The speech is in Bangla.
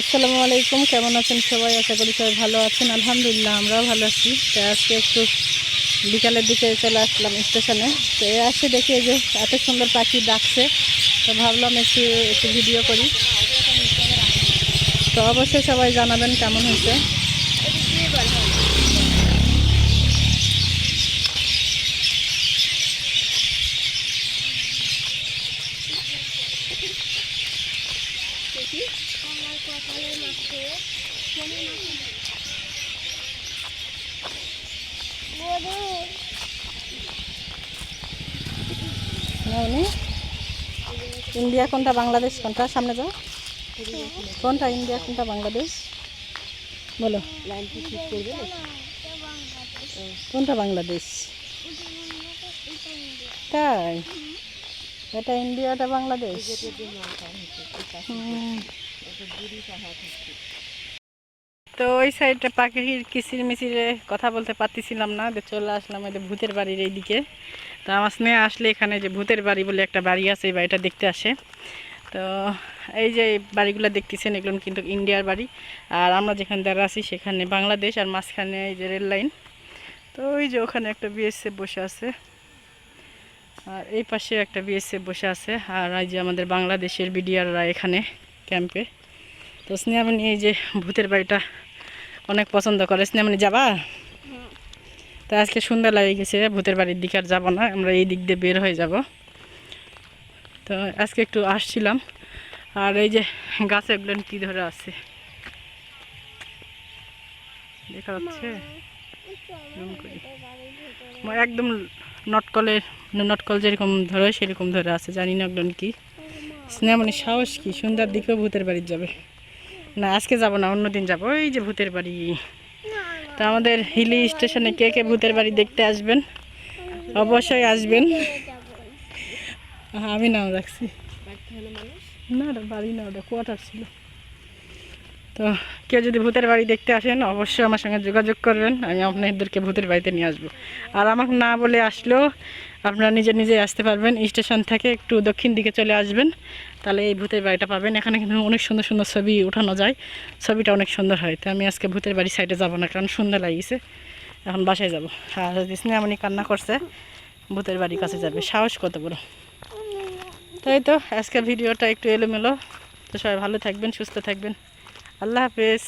আসসালামু আলাইকুম, কেমন আছেন সবাই? আশা করি সবাই ভালো আছেন। আলহামদুলিল্লাহ, আমরাও ভালো আছি। তো আজকে একটু বিকালের দিকে চলে আসলাম স্টেশনে। তো এ আসে দেখি যে এত সুন্দর পাখি ডাকছে। তো ভাবলাম একটু একটু ভিডিও করি। তো অবশ্যই সবাই জানাবেন কেমন হয়েছে। আমার ইন্ডিয়া কোনটা বাংলাদেশ কোনটা? সামনে যাও। কোনটা ইন্ডিয়া কোনটা বাংলাদেশ? বলো। কোনটা বাংলাদেশ? তাই। এটা ইন্ডিয়াটা বাংলাদেশ? তো ওই সাইডটা পাখির কিচির মিচিরে কথা বলতে পারতেছিলাম না তো চলে আসলাম এই ভূতের বাড়ির এইদিকে। তো আমার স্নেহ আসলে এখানে যে ভূতের বাড়ি বলে একটা বাড়ি আছে, এই বাড়িটা দেখতে আসে। তো এই যে এই বাড়িগুলো দেখতেছেন, এগুলো কিন্তু ইন্ডিয়ার বাড়ি। আর আমরা যেখানে দাঁড়া আছি, সেখানে বাংলাদেশ, আর মাঝখানে এই যে রেল লাইন। তো ওই যে ওখানে একটা বিএসএফ বসে আছে। আর এই পাশে একটা বিএসএফ বসে আছে আর এই যে আমাদের বাংলাদেশের বিডিআররা এখানে ক্যাম্পে। তো স্নেহামণি এই যে ভূতের বাড়িটা অনেক পছন্দ করে। স্নেহামণি যাবা? তো আজকে সুন্দর লাগে গেছে ভূতের বাড়ির দিকে আর যাব না আমরা এই দিক দিয়ে বের হয়ে যাব। তো আজকে একটু আসছিলাম। আর এই যে গাছে এগুলো কী ধরে আছে? দেখা যাচ্ছে। একদম নটকলের নটকল যেরকম ধরো, সেরকম ধরে আছে, জানি না একজন কি। স্নেহামণি সাহস কি? সুন্দর দিকেও ভূতের বাড়ি যাবে। না, আজকে যাব না অন্যদিন যাব। ওই যে ভূতের বাড়ি। তো আমাদের হিলি স্টেশনে কে কে ভূতের বাড়ি দেখতে আসবেন? অবশ্যই আসবেন। আমি নাম রাখছি। না বাড়ি না, ওটা কোয়ার্টার ছিল। তো কেউ যদি ভূতের বাড়ি দেখতে আসেন, অবশ্যই আমার সঙ্গে যোগাযোগ করবেন। আমি আপনাদেরকে ভূতের বাড়িতে নিয়ে আসব। আর আমাকে না বলে আসলেও আপনারা নিজে নিজে আসতে পারবেন। স্টেশন থেকে একটু দক্ষিণ দিকে চলে আসবেন, তাহলে এই ভূতের বাড়িটা পাবেন। এখানে কিন্তু অনেক সুন্দর সুন্দর ছবি উঠানো যায়। ছবিটা অনেক সুন্দর হয়। তো আমি আজকে ভূতের বাড়ির সাইডে যাব না, কারণ সুন্দর লাগিয়েছে। এখন বাসায় যাব। আর স্নেহামণি কান্না করছে। ভূতের বাড়ির কাছে যাবে। সাহস কত বড়। তাই তো আজকের ভিডিওটা একটু এলোমেলো। তো সবাই ভালো থাকবেন, সুস্থ থাকবেন। আল্লাহ হাফেজ